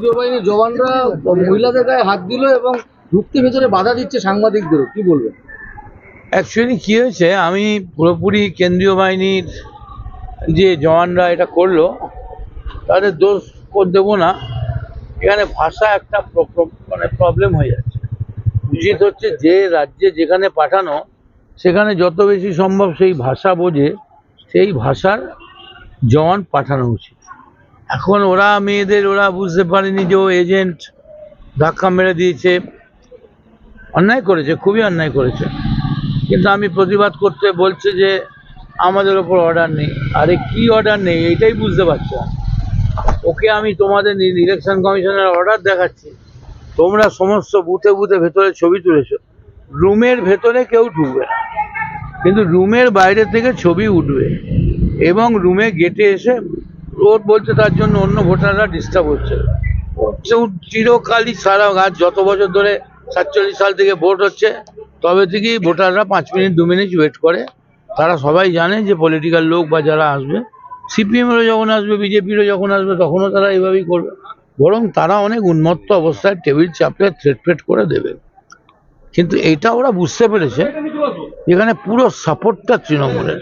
কেন্দ্রীয় বাহিনীর জওয়ানরা মহিলাদের গায়ে হাত দিল এবং ঢুকতে ভেতরে বাধা দিচ্ছে সাংবাদিকদেরও। কি বলবেন? অ্যাকচুয়ালি কী হয়েছে, আমি পুরোপুরি কেন্দ্রীয় বাহিনীর যে জওয়ানরা এটা করল, তাদের দোষ করে দেবো না। এখানে ভাষা একটা মানে প্রবলেম হয়ে যাচ্ছে। উচিত হচ্ছে যে রাজ্যে যেখানে পাঠানো, সেখানে যত বেশি সম্ভব সেই ভাষা বোঝে, সেই ভাষার জওয়ান পাঠানো উচিত। এখন ওরা মেয়েদের, ওরা বুঝতে পারেনি যে ও এজেন্ট ধাক্কা মেরে দিয়েছে। অন্যায় করেছে, খুবই অন্যায় করেছে। কিন্তু আমি প্রতিবাদ করতে বলছে যে আমাদের ওপর অর্ডার নেই। আরে কি অর্ডার নেই? এইটাই বুঝতে পারছ। ওকে আমি তোমাদের ইলেকশন কমিশনের অর্ডার দেখাচ্ছি। তোমরা সমস্ত বুথে বুথে ভেতরে ছবি তুলেছো। রুমের ভেতরে কেউ ঢুকবে না। কিন্তু রুমের বাইরে থেকে ছবি উঠবে এবং রুমে গেটে এসে রোড বলছে তার জন্য অন্য ভোটাররা ডিস্টার্ব হচ্ছে। চিরকালই সারা গাছ যত বছর ধরে সাতচল্লিশ সাল থেকে ভোট হচ্ছে, তবে থেকেই ভোটাররা পাঁচ মিনিট, দু মিনিট ওয়েট করে। তারা সবাই জানে যে পলিটিক্যাল লোক বা যারা আসবে সিপিএমেরও যখন আসবে বিজেপিরও যখন আসবে, তখনও তারা এইভাবেই করবে। বরং তারা অনেক উন্মত্ত অবস্থায় টেবিল চাপড়ে থ্রেট ফ্রেট করে দেবে। কিন্তু এটা ওরা বুঝতে পেরেছে, এখানে পুরো সাপোর্টটা তৃণমূলের।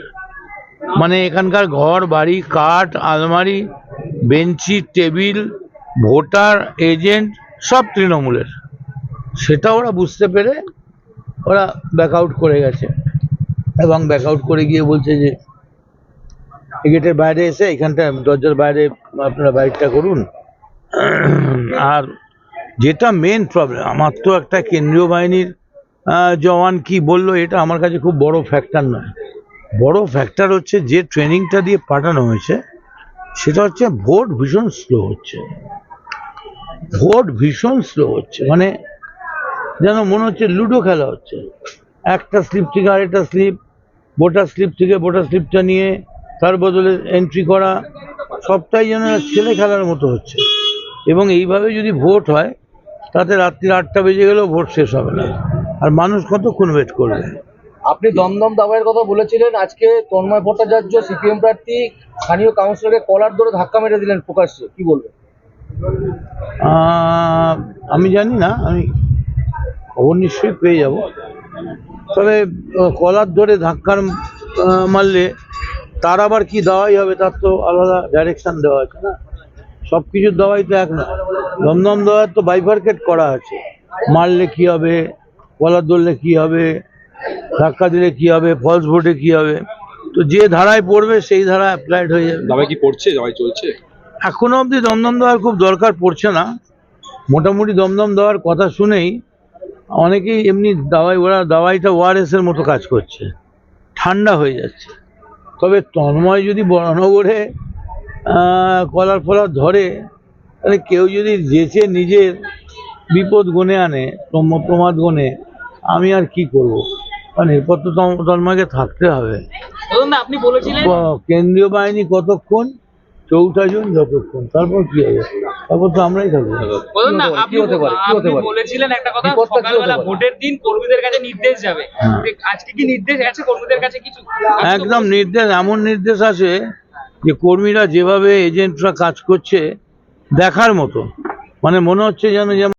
মানে এখানকার ঘর, বাড়ি, কাঠ, আলমারি, বেঞ্চি, টেবিল, ভোটার, এজেন্ট, সব তৃণমূলের। সেটা ওরা বুঝতে পেরে ওরা ব্যাক আউট করে গেছে। এবং ব্যাক আউট করে গিয়ে বলছে যে গেটের বাইরে এসে এখানটা, দরজার বাইরে আপনারা বাইকটা করুন। আর যেটা মেন প্রবলেম আমার তো একটা কেন্দ্রীয় বাহিনীর জওয়ান কি বলল, এটা আমার কাছে খুব বড় ফ্যাক্টর নয়। বড় ফ্যাক্টর হচ্ছে যে ট্রেনিংটা দিয়ে পাঠানো হয়েছে, সেটা হচ্ছে ভোট ভীষণ স্লো হচ্ছে। ভোট ভীষণ স্লো হচ্ছে মানে যেন মনে হচ্ছে লুডো খেলা হচ্ছে। একটা স্লিপ থেকে আরেকটা স্লিপ ভোটার স্লিপ থেকে ভোটার স্লিপটা নিয়ে, তার বদলে এন্ট্রি করা, সবটাই যেন ছেলে খেলার মতো হচ্ছে। এবং এইভাবে যদি ভোট হয়, তাতে রাত্রি আটটা বেজে গেলেও ভোট শেষ হবে না। আর মানুষ কতক্ষণ ওয়েট করবে? আপনি দমদম দাবাইয়ের কথা বলেছিলেন, আজকে তন্ময় ভট্টাচার্য, সিপিএম প্রার্থী, স্থানীয় কাউন্সিলরকে কলার ধরে ধাক্কা মেরে দিলেন প্রকাশ্যে, কি বলবেন? আমি জানি না, আমি খবর নিশ্চয়ই পেয়ে যাব। তবে কলার ধরে ধাক্কার মারলে তার আবার কি দাওয়াই হবে, তার তো আলাদা ডাইরেকশন দেওয়া আছে না। সব কিছুর দাওয়াই তো এক না। দমদম দেওয়ার তো বাইফার্কেট করা আছে। মারলে কি হবে, কলার ধরলে কি হবে ধাক্কা দিলে কি হবে ফলস ভোটে কি হবে? তো যে ধারায় পড়বে সেই ধারা অ্যাপ্লাইড হয়ে যাবে। দাবাই কি পড়ছে? দাবাই চলছে? এখনও অবধি দমদম দেওয়ার খুব দরকার পড়ছে না। মোটামুটি দমদম দেওয়ার কথা শুনেই অনেকেই এমনি দাওয়াই ওরা দাওয়াইটা ওআরএস এর মতো কাজ করছে। ঠান্ডা হয়ে যাচ্ছে। তবে তন্ময় যদি বড়নগরে আহ, কলার ফলার ধরে তাহলে কেউ যদি যেচে নিজের বিপদ গুনে আনে প্রম- প্রমাদ গুনে আমি আর কি করব? কারণ এরপর তো তন্ময়কে থাকতে হবে। আপনি বলেছিলেন? কেন্দ্রীয় বাহিনী কতক্ষণ? চৌঠা জুন যতক্ষণ। তারপর কি হবে? তারপর তো আমরাই থাকব। বলুন না কি হতে পারে? আপনি কি হতে আপনি পারে? বলেছিলেন একটা কথা বিপদটা কি হতে সকালবেলা ভোটের দিন কর্মীদের কাছে নির্দেশ যাবে। হ্যাঁ। আজকে কি নির্দেশ আছে কর্মীদের কাছে কিছু? একদম নির্দেশ এমন নির্দেশ আছে যে কর্মীরা যেভাবে এজেন্টরা কাজ করছে দেখার মতো। মানে মনে হচ্ছে যেন যেমন